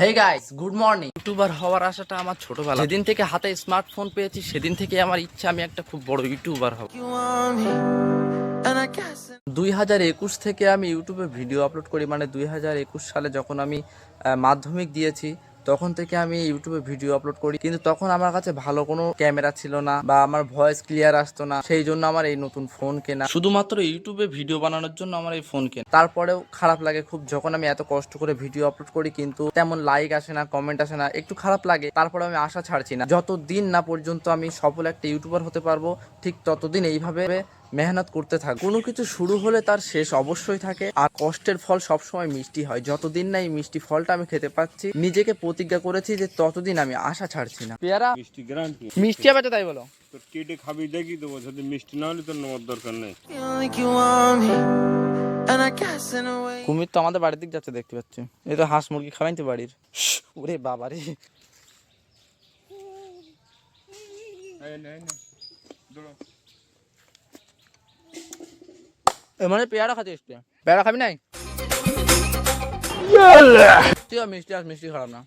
Hey guys good morning YouTuber হওয়ার আশাটা আমার ছোটবেলা। যেদিন থেকে হাতে স্মার্টফোন পেয়েছি সেদিন থেকে আমার ইচ্ছা আমি একটা খুব বড় ইউটিউবার হব। দুই হাজার একুশ থেকে আমি ইউটিউবে ভিডিও আপলোড করি মানে দুই হাজার একুশ সালে যখন আমি মাধ্যমিক দিয়েছি তখন থেকে আমি ইউটিউবে ভিডিও আপলোড করি। কিন্তু তখন আমার কাছে ভালো কোনো ক্যামেরা ছিল না বা আমার ভয়েস ক্লিয়ার আসতো না। সেই জন্য আমার এই নতুন ফোন কেনা। শুধুমাত্র ইউটিউবে ভিডিও বানানোর জন্য আমার এই ফোন কেনা। তারপরেও খারাপ লাগে খুব যখন আমি এত কষ্ট করে ভিডিও আপলোড করি, কিন্তু তেমন লাইক আসে না কমেন্ট আসে না, একটু খারাপ লাগে। তারপরে আমি আশা ছাড়ছি না। যতদিন না পর্যন্ত আমি সফল একটা ইউটিউবার হতে পারব, ঠিক ততদিন এইভাবে মেহনত করতে থাক। কোনো কিছু শুরু হলে তার শেষ অবশ্যই থাকে। আর কষ্টের ফল সবসময় মিষ্টি হয়। যতদিন না এই মিষ্টি ফলটা আমি খেতে পাচ্ছি নিজেকে প্রতিজ্ঞা করেছি যে ততদিন আমি আশা ছাড়ছি না। পেয়ারা মিষ্টি গ্যারান্টি। মিষ্টি হবে তো তাই বলো। তোর কেটে খাবি দেখি দেবো। যদি মিষ্টি না হলে তোর নেওয়ার দরকার নেই. কুমির তো আমাদের বাড়ির দিক যাচ্ছে দেখতে পাচ্ছি। এই তো হাঁস মুরগি খাবেন তো বাড়ির। ওরে বাবা রে। এ মানে পেয়ারা খাচ্ছিস তুই পেয়ারা খাবি নাই? তুই আর মিষ্টি আর মিষ্টি খারাপ না।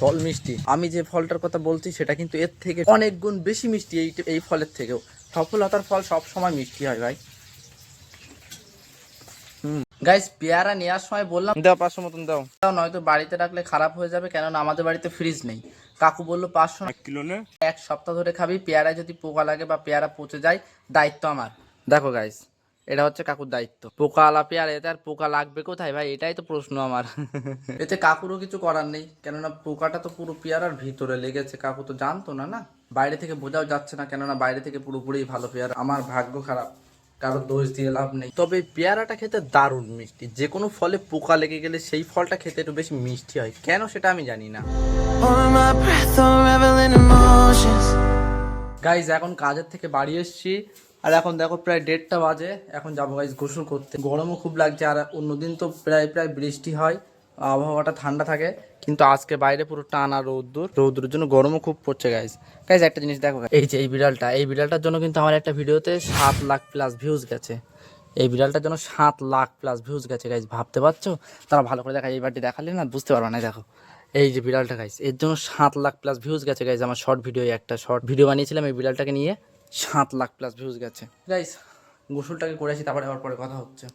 ফল মিষ্টি। আমি যে ফলটার কথা বলছি সেটা কিন্তু এর থেকে অনেক গুণ বেশি মিষ্টি এই এই ফলের থেকেও। সফলতার ফল সব সময় মিষ্টি হয় ভাই। গাইস পেয়ারা নেওয়ার সময় বললাম দাও পাঁচশো মতন দাও। দাও নয়তো বাড়িতে রাখলে খারাপ হয়ে যাবে কেননা আমাদের বাড়িতে ফ্রিজ নেই। কাকু বলল পাঁচশো এক কিলো নে। এক সপ্তাহ ধরে খাবি পেয়ারায় যদি পোকা লাগে বা পেয়ারা পচে যায় দায়িত্ব আমার। দেখো গাইস এটা হচ্ছে কাকুর দায়িত্ব। পোকা আলা পেয়ারা এতে আর পোকা লাগবে কোথায় ভাই? এটাই তো প্রশ্ন আমার। এতে কাকুরও কিছু করার নেই কেননা পোকাটা তো পুরো পেয়ারার ভিতরে লেগেছে। কাকু তো জানতো না না? বাইরে থেকে বোঝাও যাচ্ছে না কেননা বাইরে থেকে পুরোপুরি ভালো পেয়ারা। আমার ভাগ্য খারাপ। কারও দোষ দিয়ে লাভ নেই। তবে পেয়ারাটা খেতে দারুণ মিষ্টি। যে কোনো ফলে পোকা লেগে গেলে সেই ফলটা খেতে একটু বেশি মিষ্টি হয়। কেন সেটা আমি জানি না. গাইজ এখন কাজের থেকে বাড়ি এসেছি। আর এখন দেখো প্রায় দেড়টা বাজে। এখন যাব গাইজ গোসল করতে। গরমও খুব লাগছে। আর অন্যদিন তো প্রায় প্রায় বৃষ্টি হয়। আবহাওয়াটা ঠান্ডা থাকে, কিন্তু আজকে বাইরে পুরো টানা রৌদ্র রৌদ্রের জন্য গরমও খুব পড়ছে গাইজ গাইজ একটা জিনিস দেখো এই যে এই বিড়ালটা, এই বিড়ালটার জন্য কিন্তু আমার একটা ভিডিওতে সাত লাখ প্লাস ভিউজ গেছে। এই বিড়ালটার জন্য সাত লাখ প্লাস ভিউজ গেছে গাইজ ভাবতে পারছ? তারা ভালো করে দেখা এই বাড়িটি দেখালে না বুঝতে পারবে না দেখো। এই যে বিড়ালটা গাইস এর জন্য সাত লাখ প্লাস ভিউজ গেছে গাইজ আমার শর্ট ভিডিও একটা শর্ট ভিডিও বানিয়েছিলাম, এই বিড়ালটাকে নিয়ে সাত লাখ প্লাস ভিউজ গেছে। গাইস গোসলটাকে করেছি, তারপরে আবার পরে কথা হচ্ছে।